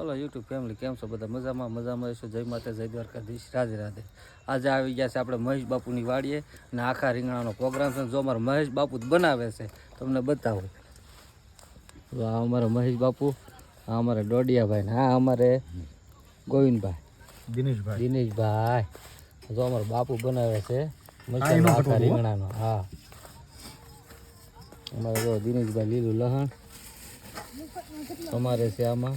ઓલો YouTube family કેમ છો બધા? મજામાં મજામાં હશો? જય માતા જય દ્વારકાધીશ. રાધે રાધે. આજે આવી ગયા છે આપણે મહેશ બાપુની વાડીએ અને આખા રીંગણાનો પ્રોગ્રામ છે જો અમારા મહેશ બાપુ જ બનાવે છે તમને બતાવું. તો આ અમારા મહેશ બાપુ આ અમારા ડોડિયાભાઈ ને આ અમારે ગોવિંદભાઈ. દિનેશભાઈ. દિનેશભાઈ. જો અમારો બાપુ બનાવે છે આખા રીંગણાનો. હા. અમારે જો દિનેશભાઈ લીલું લહણ. અમારે છે આમાં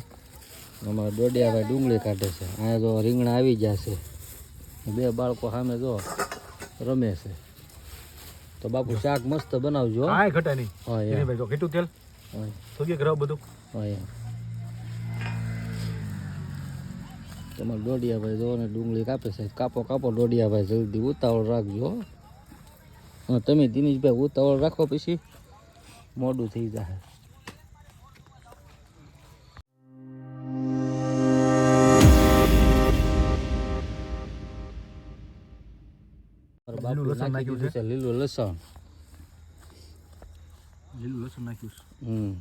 અમારે દોડિયાભાઈ ડુંગળી કાઢે છે. અહીંયા જો રીંગણા આવી ગયા છે. બે બાળકો સામે જો રમે છે. તો બાપુ શાક મસ્ત બનાવજો હા. ઘટા નહીં. હા દિનેશભાઈ જો કેટલું તેલ. હા, ગ્રહ બધું. હા તમારે દોડિયાભાઈ જો ને ડુંગળી કાપે છે. કાપો કાપો દોડિયાભાઈ જલ્દી ઉતાવળ રાખજો હા તમે દિનેશભાઈ ઉતાવળ રાખો પછી મોડું થઈ જાય. લીલું લસણ નાખ્યું છે? લીલું લસણ. લીલું લસણ નાખ્યું છે. હમ.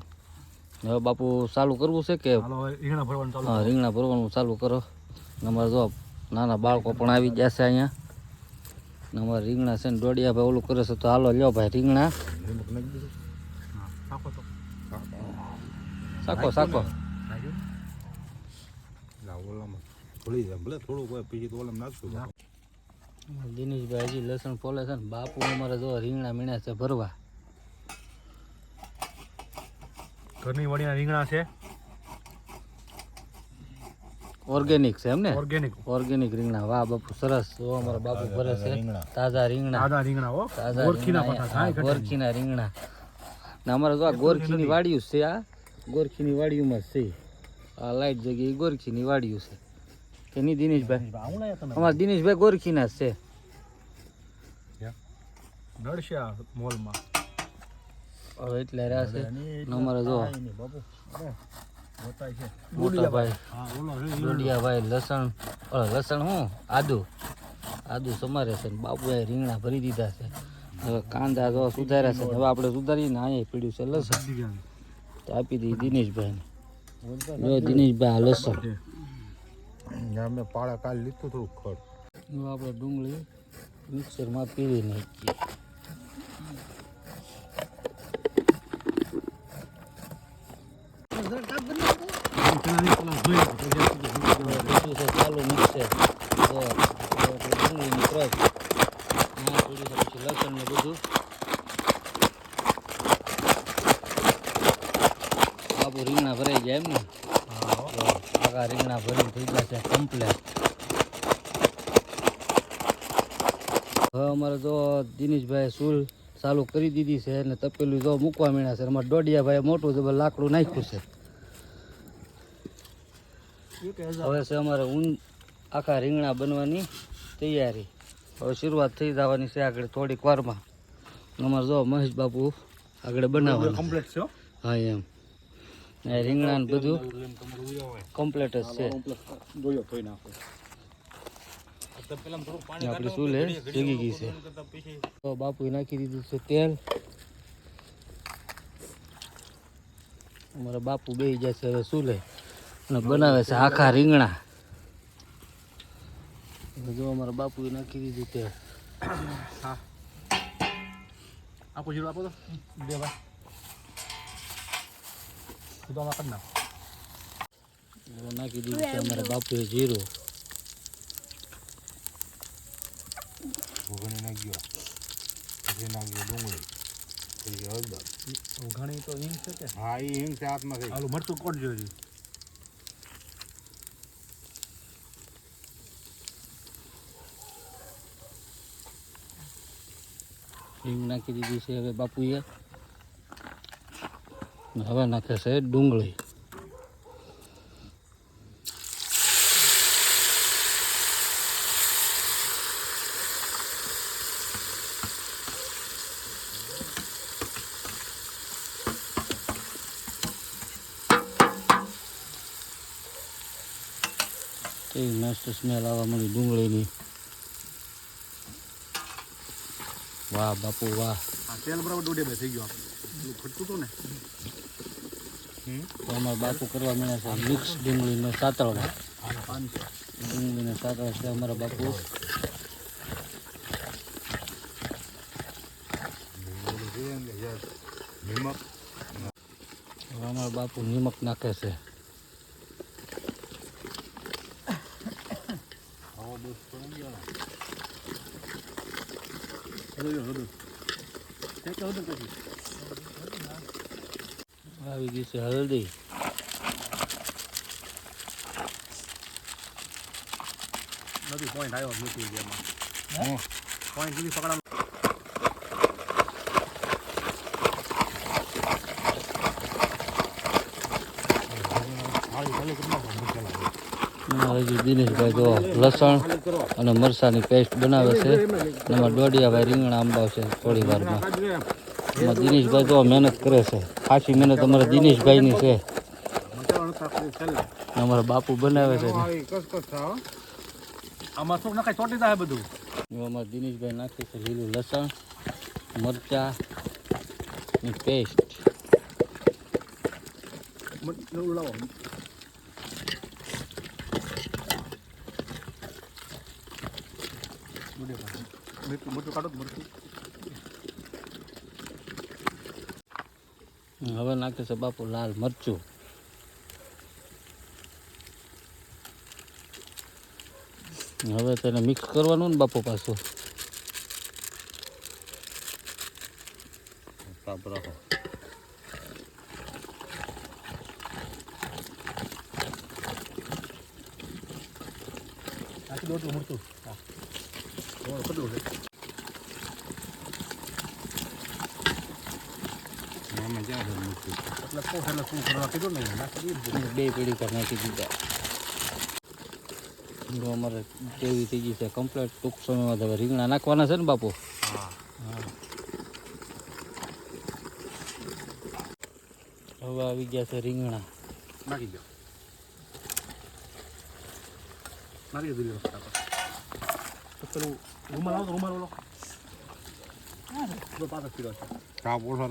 હવે બાપુ ચાલુ કરવું છે કે? રીંગણા ભરવાનું ચાલુ હા રીંગણા ભરવાનું ચાલુ કરો. અમારે જો નાના બાળકો પણ આવી ગયા છે અહીંયા. અમારે રીંગણા છે ને દોડિયા ભાઈ ઓલું કરે છે. તો હાલો લ્યો ભાઈ રીંગણા. સાકો સાકો થોડું પછી તો ઓલમ અમારે દિનેશભાઈ હજી લસણ ફોલે છે ને બાપુ અમારે જો રીંગણા મીણા છે ભરવા. ઘરની વડીના રીંગણા છે. ઓર્ગેનિક છે એમને ઓર્ગેનિક ઓર્ગેનિક રીંગણા. વાહ બાપુ સરસ. જો અમારા બાપુ ભરે છે. તાજા રીંગણા. તાજા રીંગણા હો. તાજા ગોરખીના નહીં. ગોરખીના રીંગણા. ને અમારે જો આ ગોરખીની વાડિયું છે આ ગોરખીની વાડિયુંમાં જ છે. આ લાઈટ જગ્યાએ ગોરખીની વાડિયું છે. કે નહીં દિનેશભાઈ? અમારે દિનેશભાઈ ગોરખીના છે. નડશે આ મોલમાં. હવે એટલે રહ્યા છે. અમારે જો ભાઈ હા લસણ લસણ શું આદુ. આદુ સમારે છે ને બાપુએ રીંગણા ભરી દીધા છે. હવે કાંદા જો સુધાર્યા છે હવે આપણે સુધારીને અહીંયા પીડ્યું છે લસણ. દીધા તો આપી દઈએ દિનેશભાઈને. દિનેશભાઈ આ લસણ. અમે પાળા કાલ લીધું થોડું ખડ આપણે ડુંગળી મિક્સરમાં પીવી નાખીએ ચાલુ મિક્સર આપણે ડુંગળીની છે પછી લસણ ને બધું બાપુ રીંગણા ભરાઈ જાય એમ ને આખા રીંગણા ભરી થઈ ગયા છે કમ્પ્લેટ હવે અમારે જો દિનેશભાઈ સૂલ ચાલુ કરી દીધી છે અને તપેલું જો મૂકવા માંડ્યા છે અમારે દોઢિયાભાઈ મોટું જબર લાકડું નાખ્યું છે. હવે છે અમારે ઊન આખા રીંગણા બનવાની તૈયારી. હવે શરૂઆત થઈ જવાની છે આગળ થોડીક વારમાં. અમારે જો મહેશ બાપુ આગળ બનાવવાનું કમ્પ્લીટ છે હો. એમ. રીંગણા ને બધું કમ્પ્લીટ જ છે. આપણી જગી ગઈ છે. તો બાપુએ નાખી દીધું છે તેલ. અમારા બાપુ જાય છે હવે લે અને બનાવે છે આખા રીંગણા. જો અમારા બાપુએ નાખી દીધું તેલ. હા. આપો જીરો આપો તો. બે ભાઈ. સીધો આમાં કરી નાખો હવે નાખી દીધું છે અમારા બાપુએ જીરું ઘણી તો હિંગ છે કે? હા એ હિંગ છે હાથમાં થઈ આલું મરચું કોટ જોયું હિંગ નાખી દીધી છે હવે બાપુએ. હવે નાખે છે ડુંગળી કેવી મસ્ત સ્મેલ આવવા મળી ડુંગળીની વાહ બાપુ વાહ આ તેલ બરાબર દોઢે બે થઈ ગયું આપણે પેલું ખટતું હતું ને તો અમારા બાપુ કરવા મળ્યા છે મિક્સ ડુંગળીનો સાતળવા ડુંગળીને સાતળ છે અમારા બાપુ. નિમક. અમારા બાપુ નિમક નાખે છે આવો દોસ્ત તો નહીં ગયા ગઈ છે હલ્દી નથી પોઈન્ટ આવ્યો નથી હા? પોઈન્ટ સુધી પકડા નાખો દિનેશભાઈ જો લસણ અને મરસાની પેસ્ટ બનાવે છે. અને એમાં દોડિયાભાઈ રીંગણા આંબાવ છે થોડી વારમાં. એમાં દિનેશભાઈ તો મહેનત કરે છે. ખાસી મહેનત અમારા દિનેશભાઈની છે. અમારા બાપુ બનાવે છે. આમાં શું નાખાય? ચોટી જાય બધું. અમારા દિનેશભાઈ નાખે છે લીલું લસણ મરચા ની પેસ્ટ મોટું કાઢો મરચું. હવે નાખે છે બાપુ લાલ મરચું. હવે તેને મિક્સ કરવાનું ને બાપુ પાછું. તાપ રાખો. નાખી દો એટલું હા. થોડું છે મામા ક્યાં છે મૂકી એટલે શું છે એટલે શું કરવા કીધું ને નાખી દીધું અને બે પેઢી પર નાખી દીધા જો અમારે કેવી થઈ ગઈ છે કમ્પ્લીટ ટૂંક સમયમાં તો હવે રીંગણા નાખવાના છે ને બાપુ હા હવે આવી ગયા છે રીંગણા નાખી દો નાખી દીધું તો પેલું રૂમાલ આવો તો રૂમાલ ઓલો જો પાછો પીરો છે તાપ ઓછો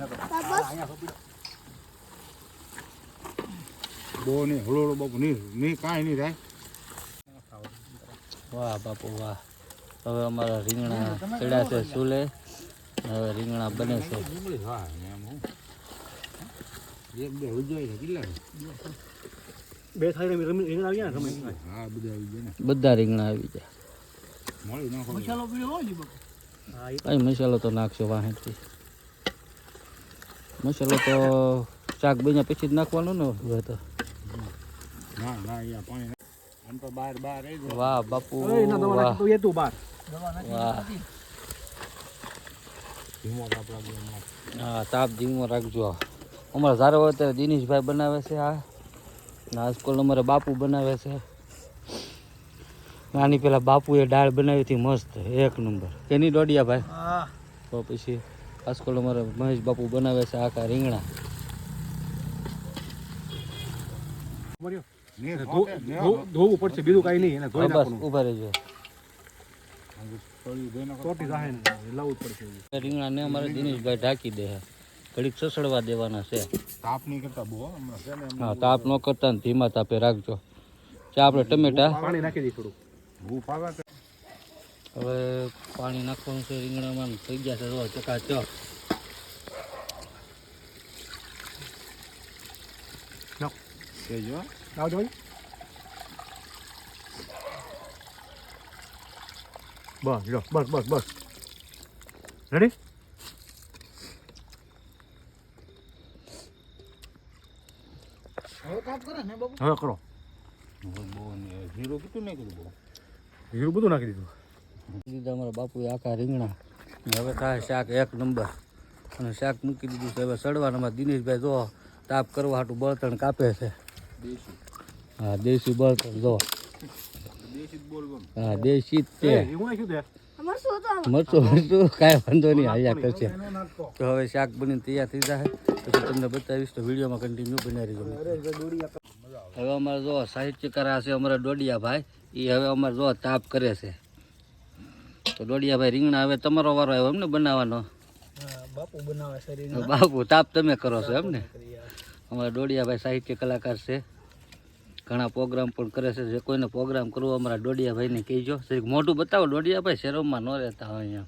નકર. હા, અહીંયા સોંપી બહુ નહીં હળો હળો બાપુ નહીં નહીં કાંઈ નહીં થાય વાહ બાપુ વાહ હવે અમારા રીંગણા ચડ્યા છે ચૂલે હવે રીંગણા બને છે ડુંગળી એમ હું એક બે ઉજવાય કેટલા બે થાળી રમી રમી રીંગણા આવી ગયા હા બધા આવી ગયા ને બધા રીંગણા આવી ગયા એ મસાલો તો નાખશો વાહેથી મસાલો તો શાક બન્યા પછી જ નાખવાનો ને હવે તો વાહ બાપુ વાહ હા તાપ ધીમો રાખજો અમારા સારો અત્યારે દિનેશભાઈ બનાવે છે આ ને આજકાલ અમારે બાપુ બનાવે છે આની પેલા બાપુએ દાળ બનાવી હતી મસ્ત એક નંબર એની દોડિયા ભાઈ? તો પછી આજકાલ અમારે મહેશ બાપુ બનાવે છે આખા રીંગણા. ધોવું પડશે બીજું કાંઈ નહીં એને ધોઈ બસ નાખવાનું. રહેજો. તળિયું ધોઈ નાખો. ચોટી જાય ને અમારે દિનેશભાઈ ઢાંકી દે છે. ઘડીક સસડવા દેવાના છે. તાપ નહીં કરતા બહુ હો, હમણાં છે ને એમ હા તાપ ન કરતા ને ધીમા તાપે રાખજો. ચા આપણે ટમેટા. પાણી નાખી થોડું હવે પાણી નાખવાનું છે રીંગણામાં થઈ ગયા છે જો. આવજો ભાઈ. બસ જો બસ બસ બસ. રેડી હવે કરો હીરો કીધું નહીં. કીધું બહુ જીરું બધું નાખી દીધું. દીધા અમારા બાપુએ આખા રીંગણા હવે થાય શાક એક નંબર. અને શાક મૂકી દીધું છે. હવે સડવાનામાં દિનેશભાઈ જો તાપ કરવા હાટું બળતણ કાપે છે. હા દેશી બળતણ જો. હા દેશી જ તે. મરચું મરચું કાંઈ વાંધો નહીં હાલ્યા કરશે. તો હવે શાક બનીને તૈયાર થઈ જાય પછી તમને બતાવીશ તો વિડીયોમાં કન્ટિન્યુ બનાવી રહીજો હવે અમારે જો સાહિત્યકાર હશે છે અમારા ડોડિયા ભાઈ એ હવે અમારે જો તાપ કરે છે. તો ડોડિયા ભાઈ રીંગણા હવે તમારો વારો આવ્યો એમને બનાવવાનો? બાપુ બનાવે બાપુ તાપ તમે કરો છો એમને? અમારા ડોડિયાભાઈ સાહિત્ય કલાકાર છે. ઘણા પ્રોગ્રામ પણ કરે છે. જે કોઈને પ્રોગ્રામ કરવો અમારા ડોડિયાભાઈને કહેજો. શરીક મોટું બતાવો ડોડિયાભાઈ શેરોમાં ન રહેતા હોય અહીંયા.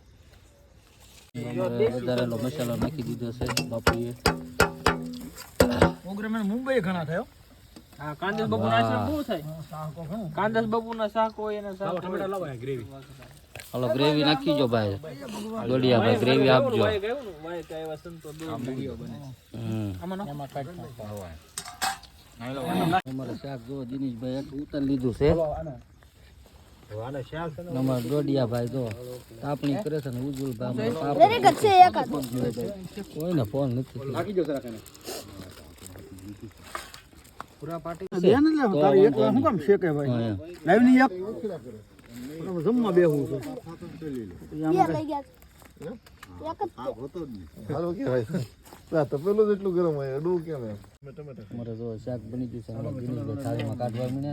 વધારેલો મસાલો નાખી દીધો છે બાપુએ. પ્રોગ્રામ મુંબઈ ઘણા થયો. હા કાંદેસ બાપુ ના આશ્રમ બહુ થાય. કાંદસ બાપુ ના. શાક હોય એના શાક ટમેટા લાવો ગ્રેવી હાલો ગ્રેવી નાખી જો ભાઈ. ડોડિયાભાઈ ગ્રેવી આપજો. અમારે શાક જો દિનેશભાઈ એક ઉતાર લીધું છે. વાને શાક છે ને અમારા ડોડિયાભાઈ જો તાપણી કરે છે ને ઉજ્જવલભાઈ અમારે કોઈને ફોન નથી પૂરા પાટી બેન એટલે તારી એક શું કામ શેકે ભાઈ? લાઈવની એક? જમવા બેહું છું. જ બની ગયું છે અમારા દિનેશભાઈ થાળીમાં કાઢવા છે. ને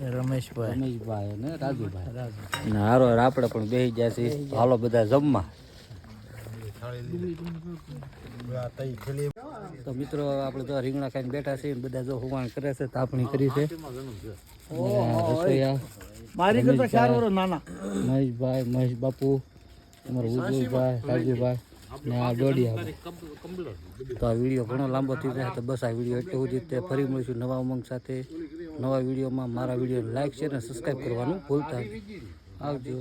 ને રમેશભાઈ. રમેશભાઈ અને રાજુભાઈ. હારો હાર આપણે પણ બેસી ગયા છીએ. હાલો બધા જમવા. તો મિત્રો આપણે તો રીંગણા ખાઈને બેઠા છીએ ને બધા જો હોવાણ કરે છે તાપણી કરી છે. મારી કરતા ચાર વર્ષ નાના. મહેશભાઈ મહેશ બાપુ. અમારા ઉજ્જવલભાઈ રાજુભાઈ ને આ દોડિયા તો આ વીડિયો ઘણો લાંબો થઈ જાય તો બસ આ વીડિયો એટલે સુધી તે ફરી મળીશું નવા ઉમંગ સાથે. નવા વિડીયોમાં મારા વીડિયો લાઈક શેર અને સબસ્ક્રાઈબ કરવાનું ભૂલતા નહીં. આવજો.